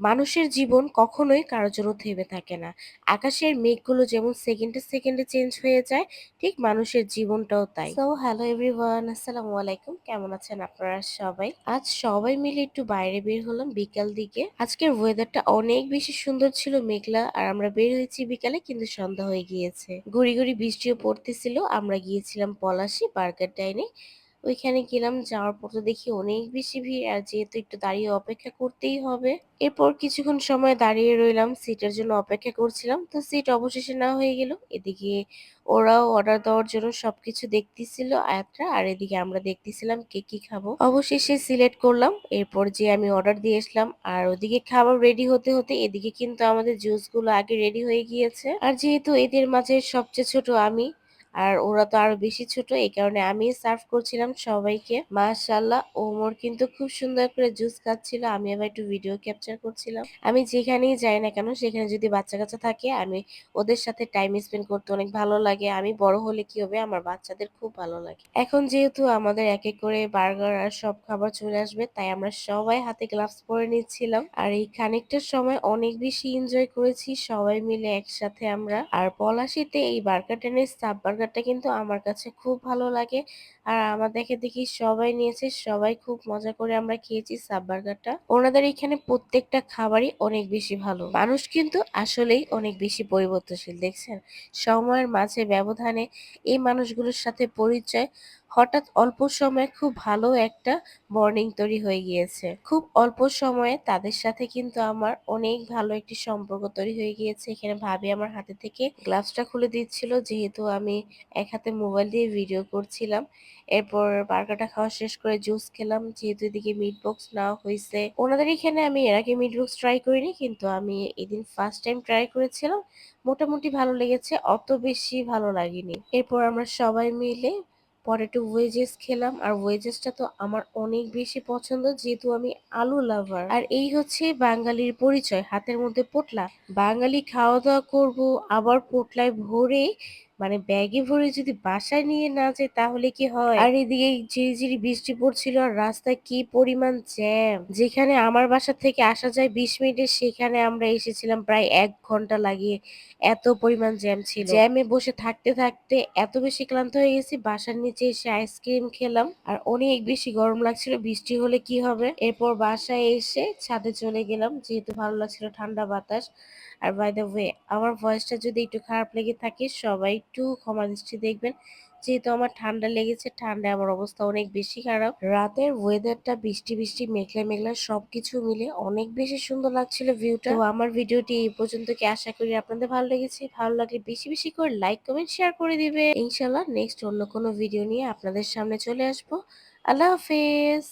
মানুষের জীবন কখনোই কারও জন্য থেমে থাকে না। আকাশের মেঘগুলো যেমন সেকেন্ডে, সেকেন্ডে চেঞ্জ হয়ে যায়, ঠিক মানুষের জীবনটাও তাই। সো হ্যালো এভরিওয়ান, আসসালামু আলাইকুম। কেমন আছেন আপনারা সবাই? আজ সবাই মিলে একটু বাইরে বের হলাম বিকাল দিকে। আজকের ওয়েদারটা অনেক বেশি সুন্দর ছিল মেঘলা আর আমরা বের হয়েছি বিকালে কিন্তু সন্ধ্যা হয়ে গিয়েছে। গুড়ি, গুড়ি বৃষ্টিও পড়তেছিল। আমরা গিয়েছিলাম পলাশি বার্গার ডাইনে। ওইখানে গেলাম, যাওয়ার পর তো দেখি অনেক বেশি ভিড় আর যেহেতু একটু দাঁড়িয়ে অপেক্ষা করতেই হবে। এরপর কিছুক্ষণ সময় দাঁড়িয়ে রইলাম, সিটের জন্য অপেক্ষা করছিলাম। তো সিট অবশেষে না হয়ে গেল। এদিকে ওরাও অর্ডার দেওয়ার জন্য সবকিছু দেখতেছিল আয়াতরা, আর এদিকে আমরা দেখতেছিলাম কে কি খাব। অবশেষে সিলেক্ট করলাম, এরপর যে আমি অর্ডার দিয়ে আসলাম, আর ওদিকে খাবার রেডি হতে হতে এদিকে কিন্তু আমাদের জুসগুলো আগে রেডি হয়ে গিয়েছে। আর যেহেতু এদের মাঝে সবচেয়ে ছোট আমি আর ওরা তো আরও বেশি ছোট, এই কারণে আমি সার্ভ করছিলাম সবাইকে। মাশাল্লাহ ওমর কিন্তু খুব সুন্দর করে জুস খাচ্ছিল, আমি আবার একটু ভিডিও ক্যাপচার করছিলাম। আমি যেখানেই যাই না কেন, সেখানে যদি বাচ্চা কাচ্চা থাকে, আমি ওদের সাথে টাইম স্পেন্ড করতে অনেক ভালো লাগে। আমি বড় হলে কি হবে? আমার বাচ্চাদের খুব ভালো লাগে। এখন যেহেতু আমাদের এক এক করে বার্গার আর সব খাবার চলে আসবে, তাই আমরা সবাই হাতে গ্লাভস পরে নিচ্ছিলাম। আর এই খানিকটার সময় অনেক বেশি এনজয় করেছি, সবাই মিলে একসাথে আমরা। আর পলাশিতে এই বার্গার টেনের সাব বার্গার বার্গারটা কিন্তু আমার কাছে খুব ভালো লাগে। আর দেখে দেখি সবাই নিয়েছে, সবাই খুব মজা করে আমরা খেয়েছি সাব বার্গারটা। ওনাদের এখানে প্রত্যেকটা খাবারই অনেক বেশি ভালো। মানুষ কিন্তু আসলেই অনেক বেশি পরিবর্তনশীল, দেখছেন? সময়ের মাঝে ব্যবধানে এই মানুষগুলোর সাথে পরিচয় হঠাৎ অল্প সময়ে খুব ভালো একটা বর্নিং তৈরি হয়ে গিয়েছে। খুব অল্প সময়ে তাদের সাথে কিন্তু আমার অনেক ভালো একটি সম্পর্ক তৈরি হয়ে গিয়েছে। এখানে ভাবি আমার হাতে থেকে গ্লাভসটা খুলে দিচ্ছিল। যেহেতু আমি এক হাতে মোবাইল দিয়ে ভিডিও করছিলাম, এরপর বার্গারটা খাওয়া শেষ করে জুস খেলাম। যেহেতু এদিকে মিট বক্স নেওয়া হয়েছে, ওনাদের এখানে আমি এর আগে মিট বক্স ট্রাই করিনি, কিন্তু আমি এদিন ফার্স্ট টাইম ট্রাই করেছিলাম। মোটামুটি ভালো লেগেছে, অত বেশি ভালো লাগেনি। এরপর আমরা সবাই মিলে পরে একটু ওয়েজেস খেলাম, আর ওয়েজেসটা তো আমার অনেক বেশি পছন্দ, যেহেতু আমি আলু লাভার আর এই হচ্ছে বাঙালির পরিচয়, হাতের মধ্যে পোটলা। বাঙালি খাওয়া দাওয়া করব, আবার পোটলায় ভরে মানে ব্যাগে ভরে যদি বাসায় নিয়ে না যায় তাহলে কি হয়? আর এদিকে ঝিরিঝিরি বৃষ্টি পড়ছিল আর রাস্তায় কি পরিমাণ জ্যাম? যেখানে আমার বাসা থেকে আসা যায় বিশ মিনিটে, সেখানে আমরা এসেছিলাম প্রায় এক ঘণ্টা লাগিয়ে। এত পরিমাণ জ্যাম ছিল। জ্যামে বসে থাকতে থাকতে এত বেশি ক্লান্ত হয়ে গেছি, বাসার নিচে এসে আইসক্রিম খেলাম। আর অনেক বেশি গরম লাগছিল, বৃষ্টি হলে কি হবে? এরপর বাসায় এসে ছাদে চলে গেলাম, যেহেতু ভালো লাগছিল ঠান্ডা বাতাস। আর বাই দ্য ওয়ে আমার ভয়েসটা যদি একটু খারাপ লেগে থাকে, সবাই একটু ক্ষমা দৃষ্টি দেখবেন। যেহেতু আমার ঠান্ডা লেগেছে, ঠান্ডায় আমার অবস্থা অনেক বেশি খারাপ। রাতের ওয়েদারটা বৃষ্টি বৃষ্টি, মেঘলা মেঘলা সবকিছু মিলে অনেক বেশি সুন্দর লাগছিল ভিউটা তো আমার ভিডিওটি এই পর্যন্ত কি আশা করি আপনাদের ভালো লেগেছে। ভালো লাগলে বেশি বেশি করে লাইক কমেন্ট শেয়ার করে দিবে ইনশাল্লাহ নেক্সট অন্য কোনো ভিডিও নিয়ে আপনাদের সামনে চলে আসব। আল্লাহ হাফেজ!